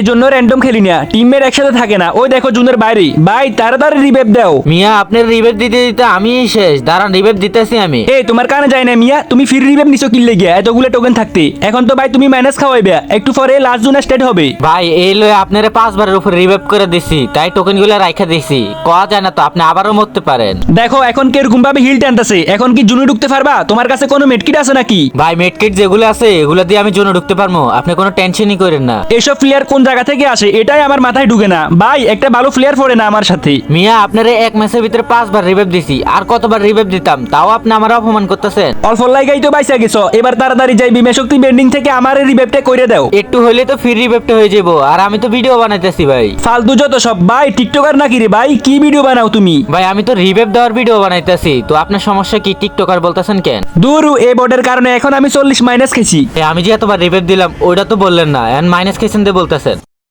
এই জন্য র্যান্ডম খেলি না। টিমমেট একসাথে থাকে না। ওই দেখো জুনের বাইরে। ভাই তাড়াতাড়ি রিভেপ দাও। মিয়া আপনার রিভেট দিতে দিতে আমি শেষ। দাঁড়ান রিভেট দিতেছি আমি। এই তোমার কানে যায় না মিয়া? তুমি ফ্রি রিভেপ নিছো কিনলে গিয়া। এতগুলো টোকেন থাকতে। এখন তো ভাই তুমি মাইনাস খাওয়াইবে। একটু পরে লাস্ট জুন স্টেট হবে। ভাই এই লয়ে আপনারে পাঁচবারের উপর রিভাইভ করে দিছি। তাই টোকেনগুলো রাখা দিছি। কয়া যায় না তো আপনি আবারও মরতে পারেন। দেখো এখন কীরকম ভাবে হিল টানতেছে। এখন কি জুনে ঢুকতে পারবা? তোমার কাছে কোনো মেডকিট আছে নাকি? ভাই মেডকিট যেগুলো আছে এগুলো দিয়ে আমি জুনে ঢুকতে পারব। আপনি কোনো টেনশনই করেন না। এসব প্লেয়ার কোন জায়গা থেকে আসে এটাই আমার মাথায় ঢুকে না। ভাই একটা ভালো প্লেয়ার পড়ে না আমার সাথে। মিয়া আপনারে এক ম্যাচের ভিতরে পাঁচবার রিভাইভ দিছি। আর কতবার রিভাইভ দিতাম তাও আপনি আমার অপমান করতেছেন। অল্প লাগাই তো বাইসা গেছো এবার তাড়াতাড়ি যাই বিমা শক্তি বেন্ডিং থেকে আমার রিভেপটা করে দাও। একটু হইলে তো ফ্রি রিভাইভটা হয়ে যাব আর আমি তো ভিডিও বানাইতেছি ভাই। ফালতু যত সব ভাই টিকটকার নাকি রে ভাই? কি ভিডিও বানাও তুমি? ভাই আমি তো রিভাইভ দেওয়ার ভিডিও বানাইতেছি তো আপনার সমস্যা কি? টিকটকার বলতেছেন কেন? দূর এই বোর্ডের কারণে এখন আমি চল্লিশ মাইনাস খেছি এ, আমি যে এতবার রিভাইভ দিলাম ওইটা তো বললেন না এখন মাইনাস খেয়েছেন দিয়ে বলতেছেন।